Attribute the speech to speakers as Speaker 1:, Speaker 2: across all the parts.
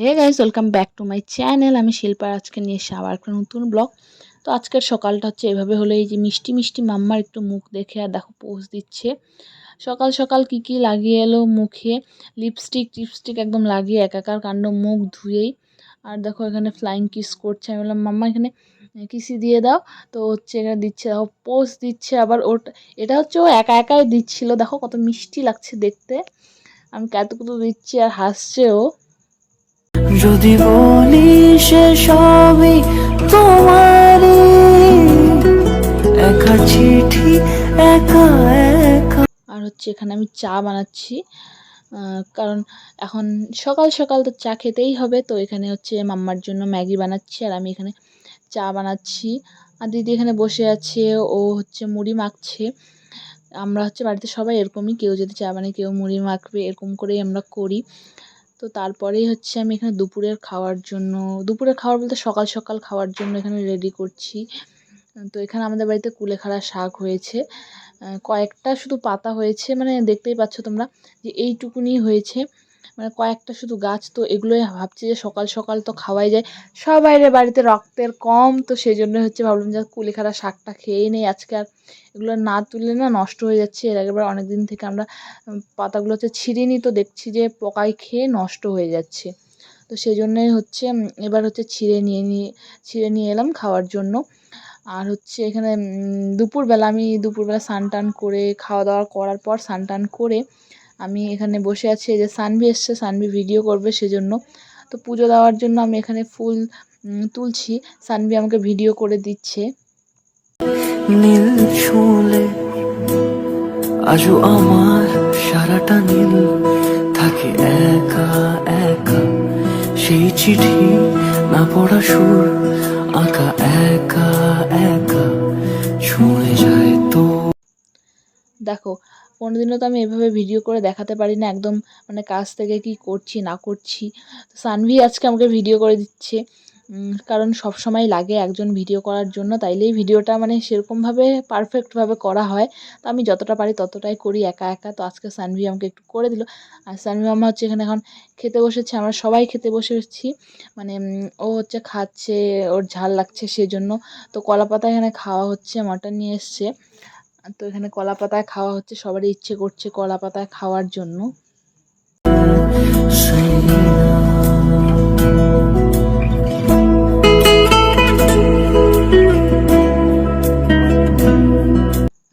Speaker 1: Hey guys welcome back to my channel আমি শিল্পা আজকে নিয়ে এসে আবার একটা নতুন ব্লগ তো আজকের সকালটা হচ্ছে এভাবে হলো, এই যে মিষ্টি মিষ্টি মাম্মার একটু মুখ দেখে আর দেখো পোজ দিচ্ছে। সকাল সকাল কি কি লাগিয়ে এলো মুখে? লিপস্টিক টিপস্টিক একদম লাগিয়ে একাকার কাণ্ড মুখ ধুয়েই। আর দেখো এখানে ফ্লাইং কিস করছে। আমি বললাম, মাম্মা, এখানে কিসি দিয়ে দাও। তো হচ্ছে এখানে দিচ্ছে, দেখো পোজ দিচ্ছে। আবার ওটা, এটা হচ্ছে ও একা একাই দিচ্ছিল। দেখো কত মিষ্টি লাগছে দেখতে। আমি কতটুকু দিচ্ছি আর হাসছে ও।
Speaker 2: যদি বলি সে সবই তোমারই। একা চিঠি, একা একা।
Speaker 1: আর হচ্ছে এখানে আমি চা বানাচ্ছি কারণ এখন সকাল সকাল তো চা খেতেই হবে, তো এখানে হচ্ছে মাম্মার জন্য ম্যাগি বানাচ্ছি, আর আমি এখানে চা বানাচ্ছি। আর দিদি এখানে বসে আছে, ও হচ্ছে মুড়ি মাখছে। আমরা হচ্ছে বাড়িতে সবাই এরকমই, কেউ যদি চা বানায় কেউ মুড়ি মাখবে, এরকম করেই আমরা করি। তো তারপরেই হচ্ছে আমি এখানে দুপুরের খাওয়ার জন্য, দুপুরের খাওয়ার বলতে সকাল সকাল খাওয়ার জন্য এখানে রেডি করছি। তো এখানে আমাদের বাড়িতে কুলেখাড়া শাক হয়েছে। কয়েকটা শুধু পাতা হয়েছে মানে দেখতেই পাচ্ছ তোমরা যে এইটুকুনি হয়েছে। মানে কয়েকটা শুধু গাছ তো এগুলোই ভাবছি যে সকাল সকাল তো খাওয়াই যায়। সবাইয়ের বাড়িতে রক্তের কম, তো সেই জন্য হচ্ছে ভাবলাম যে কুলেখাড়া শাকটা খেয়েই নেই। আজকে আর এগুলো না তুললে না নষ্ট হয়ে যাচ্ছে। এর আগেবার অনেক দিন থেকে আমরা পাতাগুলো হচ্ছে ছিঁড়িনি, তো দেখছি যে পোকায় খেয়ে নষ্ট হয়ে যাচ্ছে। তো সেই জন্যই হচ্ছে এবার হচ্ছে ছিঁড়ে নিয়ে নিয়ে, ছিঁড়ে নিয়ে এলাম খাওয়ার জন্য। আর হচ্ছে এখানে দুপুরবেলা আমি দুপুরবেলা স্নান টান করে, খাওয়া দাওয়া করার পর স্নান টান করে আমি এখানে বসে আছি, এই যে সানভি এসছে, সানভি ভিডিও করবে সেজন্য। তো পুজো দেওয়ার জন্য আমি এখানে ফুল তুলছি। সানভি আমাকে ভিডিও করে দিচ্ছে।
Speaker 2: নীল আজও আমার সারাটা নীল থাকে একা একা। সেই চিঠি না পড়া সুর, আঁকা দেখো কোনো দিনও তো
Speaker 1: আমি এভাবে ভিডিও করে দেখাতে পারি না, একদম মানে কাজ থেকে কি করছি, না করছি। তো সানভি আজকে আমাকে ভিডিও করে দিচ্ছে কারণ সব সময় লাগে একজন ভিডিও করার জন্য, তাইলেই ভিডিওটা মানে সেরকমভাবে পারফেক্টভাবে করা হয়। তো আমি যতটা পারি ততটাই করি, একা একা। তো আজকে সানভি আমাকে একটু করে দিল। আর সানভি মামা হচ্ছে এখানে এখন খেতে বসেছে, আমরা সবাই খেতে বসেছি। মানে ও হচ্ছে খাচ্ছে, ওর ঝাল লাগছে সেজন্য। তো কলা পাতা এখানে খাওয়া হচ্ছে, মটন নিয়ে এসছে। তো এখানে কলা পাতায় খাওয়া হচ্ছে, সবারই ইচ্ছে করছে কলা পাতায় খাওয়ার জন্য।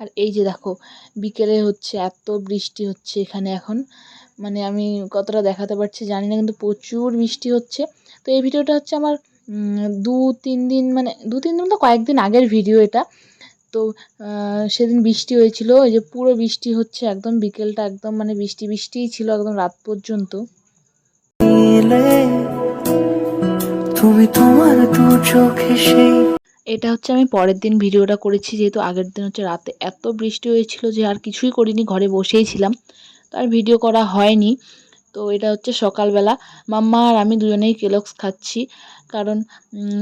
Speaker 1: আর এই যে দেখো, বিকেলে হচ্ছে, এত বৃষ্টি হচ্ছে এখানে এখন। মানে আমি কতটা দেখাতে পারছি জানি না, কিন্তু প্রচুর বৃষ্টি হচ্ছে। তো এই ভিডিওটা হচ্ছে আমার দু তিন দিন মানে দু তিন দিন তো কয়েকদিন আগের ভিডিও এটা। তো সেদিন বৃষ্টি হয়েছিল ওই যে পুরো বৃষ্টি হচ্ছে একদম বিকেলটা একদম মানে বৃষ্টি বৃষ্টিই ছিল একদম রাত পর্যন্ত।
Speaker 2: তুমি তোমার দু চোখে সেই
Speaker 1: এটা হচ্ছে আমি পরের দিন ভিডিওটা করেছি যেহেতু আগের দিন হচ্ছে রাতে এত বৃষ্টি হয়েছিল যে আর কিছুই করিনি ঘরে বসেই ছিলাম। তো আর ভিডিও করা হয়নি। তো এটা হচ্ছে সকালবেলা। মাম্মা আর আমি দুজনেই কেলক্স খাচ্ছি। কারণ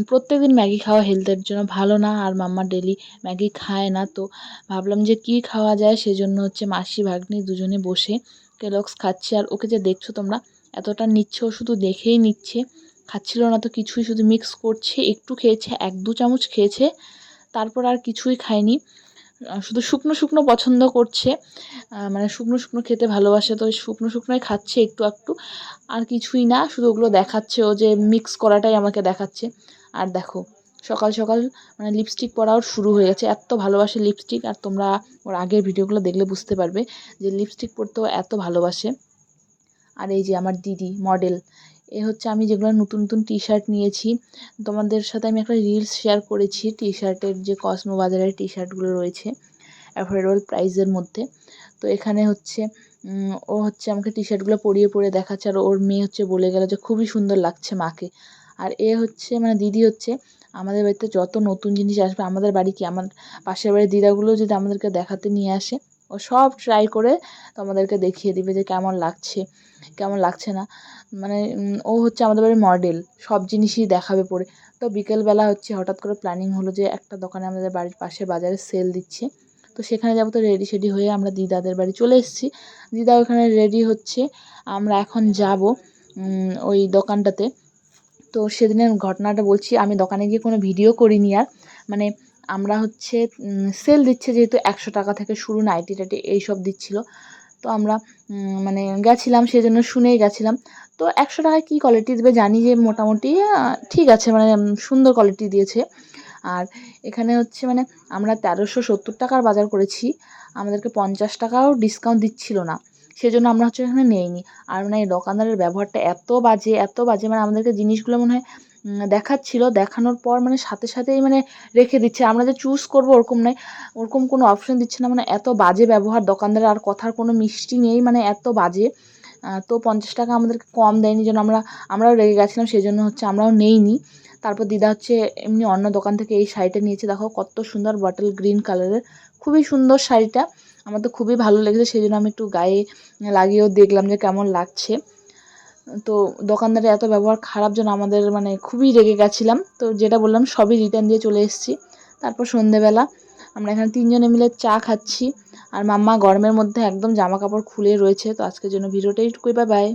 Speaker 1: প্রত্যেক দিন ম্যাগি খাওয়া হেলথের জন্য ভালো না, আর মাম্মা ডেলি ম্যাগি খায় না। তো ভাবলাম যে কি খাওয়া যায়, সেজন্য হচ্ছে মাসি, ভাগ্নি দুজনে বসে কেলক্স খাচ্ছি। আর ওকে যে দেখছ তোমরা, এতটা নিচ্ছে, ও শুধু দেখেই নিচ্ছে। খাচ্ছিল না তো কিছুই, শুধু মিক্স করছে। একটু খেয়েছে, এক দু চামচ খেয়েছে। তারপর আর কিছুই খায়নি। শুধু শুকনো শুকনো পছন্দ করছে। মানে শুকনো শুকনো খেতে ভালোবাসে, তো শুকনো শুকনোই খাচ্ছে একটু একটু। আর কিছুই না, শুধু ওগুলো দেখাচ্ছে। ও যে মিক্স করাটাই আমাকে দেখাচ্ছে। আর দেখো, সকাল সকাল মানে লিপস্টিক পরাও শুরু হয়ে গেছে। এত ভালোবাসে লিপস্টিক আর তোমরা ওর আগের ভিডিওগুলো দেখলে বুঝতে পারবে যে লিপস্টিক পরতেও এত ভালোবাসে। আর এই যে আমার দিদি মডেল এ হচ্ছে আমি যেগুলো নতুন নতুন টি শার্ট নিয়েছি। তোমাদের সাথে আমি একটা রিলস শেয়ার করেছি টি শার্টের যে কসমো বাজারের টি শার্টগুলো রয়েছে অ্যাফোর্ডেবল প্রাইসের মধ্যে। তো এখানে হচ্ছে ও হচ্ছে আমাকে টি শার্টগুলো পরিয়ে পরে দেখাচ্ছে আর ওর মেয়ে হচ্ছে বলে গেল যে খুবই সুন্দর লাগছে মাকে। আর এ হচ্ছে মানে দিদি হচ্ছে আমাদের বাড়িতে যত নতুন জিনিস আসবে, আমাদের বাড়ি কি? আমার পাশের বাড়ির দিদাগুলো যদি আমাদেরকে দেখাতে নিয়ে আসে ও সব ট্রাই করে তোমাদেরকে দেখিয়ে দিবে যে কেমন লাগছে কেমন লাগছে না। মানে ও হচ্ছে আমাদের বাড়ির মডেল সব জিনিসই দেখাবে পরে। তো বিকেলবেলা হচ্ছে হঠাৎ করে প্ল্যানিং হলো যে একটা দোকানে আমাদের বাড়ির পাশে বাজারে সেল দিচ্ছে। তো সেখানে যাব তো রেডি সেডি হয়ে আমরা দিদাদের বাড়ি চলে এসেছি। দিদা ওখানে রেডি হচ্ছে, আমরা এখন যাব ওই দোকানটাতে। তো সেদিনের ঘটনাটা বলছি, আমি দোকানে গিয়ে কোনো ভিডিও করিনি আর। মানে আমরা হচ্ছে সেল দিচ্ছে যেহেতু একশো টাকা থেকে শুরু নাইটি টাইটি এইসব দিচ্ছিল। তো আমরা মানে গেছিলাম সেই জন্য শুনেই গেছিলাম। তো একশো টাকায় কী কোয়ালিটি দেবে জানি যে মোটামুটি ঠিক আছে মানে সুন্দর কোয়ালিটি দিয়েছে। আর এখানে হচ্ছে মানে আমরা তেরোশো সত্তর টাকার বাজার করেছি। আমাদেরকে পঞ্চাশ টাকাও ডিসকাউন্ট দিচ্ছিল না। সেজন্য আমরা হচ্ছে এখানে নেইনি। আর মানে এই দোকানদারের ব্যবহারটা এত বাজে এত বাজে মানে আমাদেরকে জিনিসগুলো মনে হয় দেখাচ্ছিল। দেখানোর পর মানে সাথে সাথেই মানে রেখে দিচ্ছে। আমরা যে চুজ করব ওরকম নয়। ওরকম কোনো অপশন দিচ্ছে না। মানে এত বাজে ব্যবহার। দোকানদারের আর কথার কোনো মিষ্টি নেই। মানে এত বাজে। তো পঞ্চাশ টাকা আমাদেরকে কম দেয়নি যেন আমরা, আমরাও রেগে গেছিলাম। সেই জন্য হচ্ছে আমরাও নেইনি। তারপর দিদা হচ্ছে এমনি অন্য দোকান থেকে এই শাড়িটা নিয়েছে। দেখো কত সুন্দর বটল গ্রিন কালারের খুবই সুন্দর শাড়িটা। আমার তো খুবই ভালো লেগেছে। সেই জন্য আমি একটু গায়ে লাগিয়েও দেখলাম যে কেমন লাগছে। তো দোকানদারের এত ব্যবহার খারাপ যেন আমাদের মানে খুবই রেগে গেছিলাম। তো যেটা বললাম, সবই রিটার্ন দিয়ে চলে এসেছি। তারপর সন্ধেবেলা আমরা এখানে তিনজনে মিলে চা খাচ্ছি। আর মাম্মা গরমের মধ্যে একদম জামা কাপড় খুলে রয়েছে। তো আজকের জন্য ভিডিওটা এইটুকুই বাই বাই